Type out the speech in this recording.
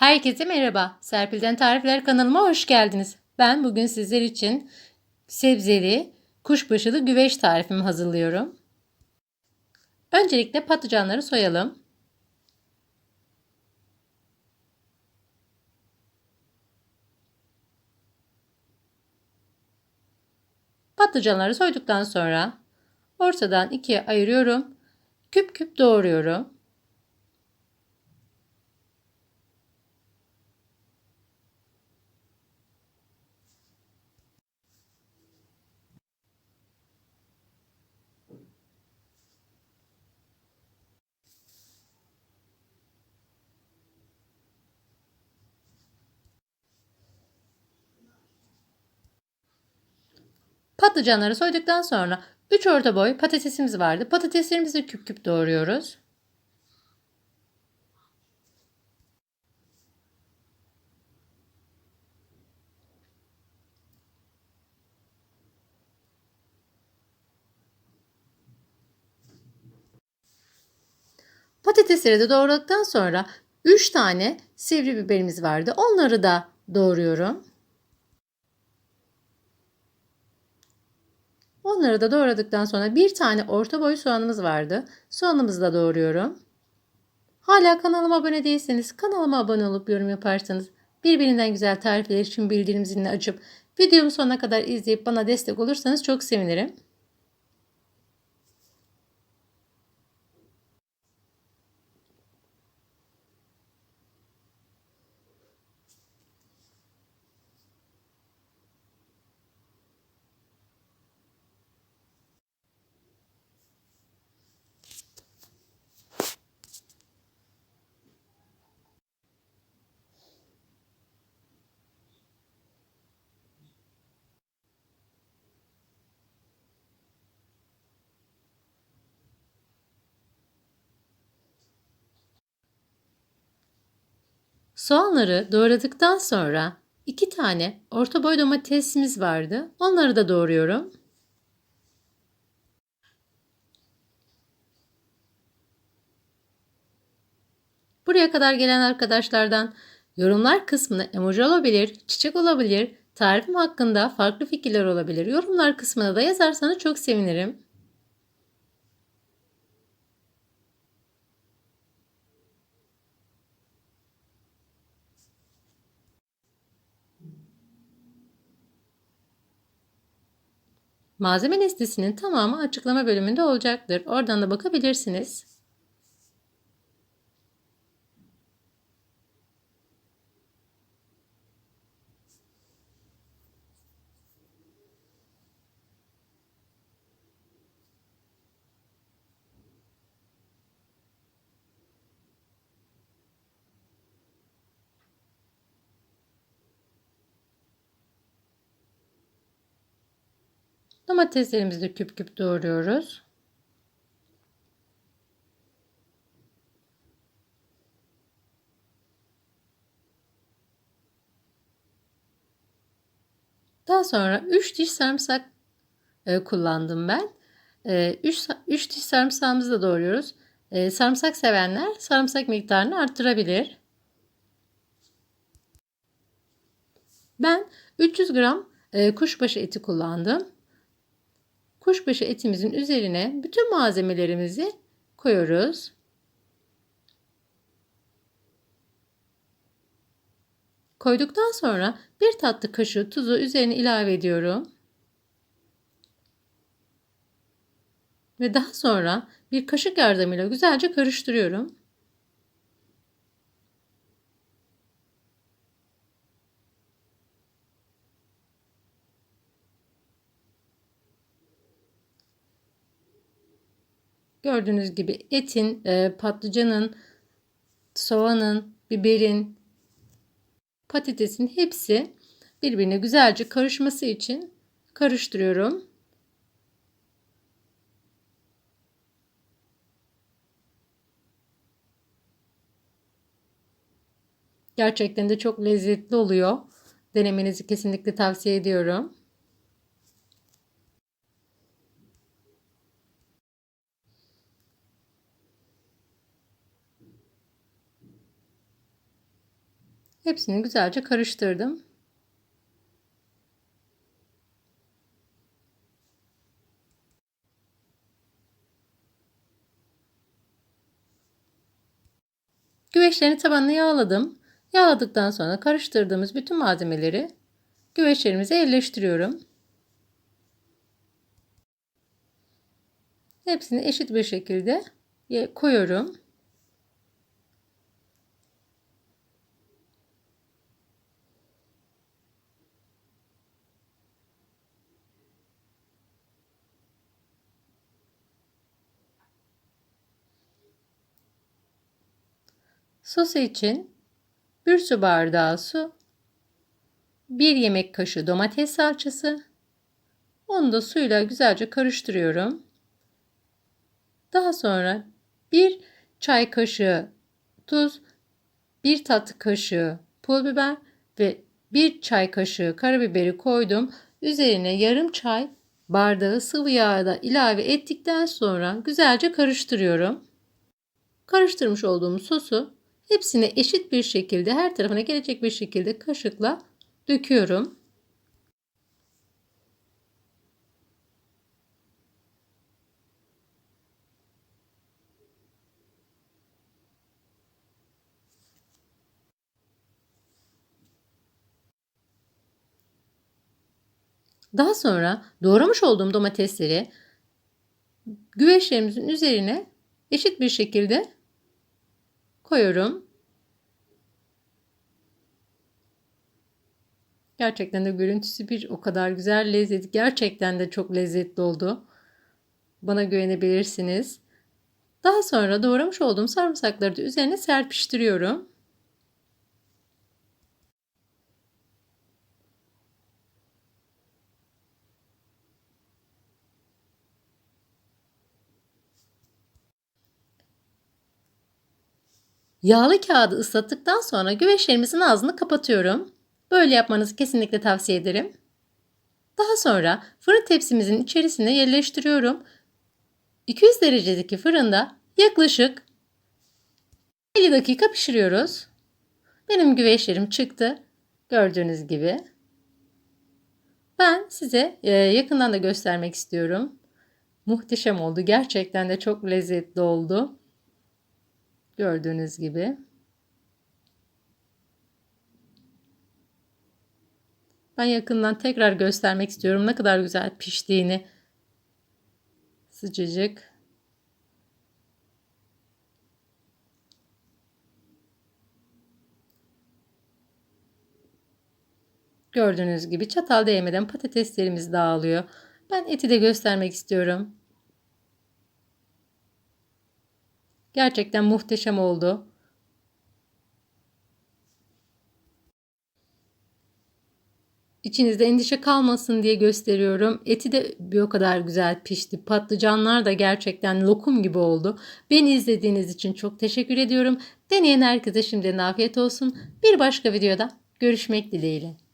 Herkese merhaba. Serpil'den Tarifler kanalıma hoş geldiniz. Ben bugün sizler için sebzeli, kuşbaşılı güveç tarifimi hazırlıyorum. Öncelikle patlıcanları soyalım. Patlıcanları soyduktan sonra ortadan ikiye ayırıyorum. Küp küp doğruyorum. Patlıcanları soyduktan sonra 3 orta boy patatesimiz vardı. Patateslerimizi küp küp doğruyoruz. Patatesleri de doğradıktan sonra 3 tane sivri biberimiz vardı. Onları da doğruyorum. Onları da doğradıktan sonra bir tane orta boy soğanımız vardı. Soğanımızı da doğruyorum. Hala kanalıma abone değilseniz kanalıma abone olup yorum yaparsanız birbirinden güzel tarifler için bildirim zilini açıp videomu sonuna kadar izleyip bana destek olursanız çok sevinirim. Soğanları doğradıktan sonra iki tane orta boy domatesimiz vardı. Onları da doğruyorum. Buraya kadar gelen arkadaşlardan yorumlar kısmına emoji olabilir, çiçek olabilir, tarifim hakkında farklı fikirler olabilir. Yorumlar kısmına da yazarsanız çok sevinirim. Malzeme listesinin tamamı açıklama bölümünde olacaktır. Oradan da bakabilirsiniz. Domateslerimizi küp küp doğruyoruz. Daha sonra 3 diş sarımsak e, kullandım ben. 3 e, 3 diş sarımsağımızı da doğruyoruz. E, sarımsak sevenler sarımsak miktarını arttırabilir. Ben 300 gram e, kuşbaşı eti kullandım kuşbaşı etimizin üzerine bütün malzemelerimizi koyuyoruz. Koyduktan sonra bir tatlı kaşığı tuzu üzerine ilave ediyorum. Ve daha sonra bir kaşık yardımıyla güzelce karıştırıyorum. Gördüğünüz gibi etin, e, patlıcanın, soğanın, biberin, patatesin hepsi birbirine güzelce karışması için karıştırıyorum. Gerçekten de çok lezzetli oluyor. Denemenizi kesinlikle tavsiye ediyorum. Hepsini güzelce karıştırdım. Güveçlerin tabanını yağladım. Yağladıktan sonra karıştırdığımız bütün malzemeleri güveçlerimize yerleştiriyorum. Hepsini eşit bir şekilde koyuyorum. Sosu için 1 su bardağı su, 1 yemek kaşığı domates salçası, onu da suyla güzelce karıştırıyorum. Daha sonra 1 çay kaşığı tuz, 1 tatlı kaşığı pul biber ve 1 çay kaşığı karabiberi koydum. Üzerine yarım çay bardağı sıvı yağı da ilave ettikten sonra güzelce karıştırıyorum. Karıştırmış olduğum sosu hepsini eşit bir şekilde her tarafına gelecek bir şekilde kaşıkla döküyorum. Daha sonra doğramış olduğum domatesleri güveçlerimizin üzerine eşit bir şekilde koyuyorum. Gerçekten de görüntüsü bir o kadar güzel lezzet. Gerçekten de çok lezzetli oldu. Bana güvenebilirsiniz. Daha sonra doğramış olduğum sarımsakları da üzerine serpiştiriyorum. Yağlı kağıdı ıslattıktan sonra güveçlerimizin ağzını kapatıyorum. Böyle yapmanızı kesinlikle tavsiye ederim. Daha sonra fırın tepsimizin içerisine yerleştiriyorum. 200 derecedeki fırında yaklaşık 50 dakika pişiriyoruz. Benim güveçlerim çıktı. Gördüğünüz gibi. Ben size e, yakından da göstermek istiyorum. Muhteşem oldu. Gerçekten de çok lezzetli oldu. Gördüğünüz gibi. Ben yakından tekrar göstermek istiyorum ne kadar güzel piştiğini. Sıcacık. Gördüğünüz gibi çatal değmeden patateslerimiz dağılıyor. Ben eti de göstermek istiyorum. Gerçekten muhteşem oldu. İçinizde endişe kalmasın diye gösteriyorum. Eti de bir o kadar güzel pişti. Patlıcanlar da gerçekten lokum gibi oldu. Beni izlediğiniz için çok teşekkür ediyorum. Deneyen herkese şimdiden afiyet olsun. Bir başka videoda görüşmek dileğiyle.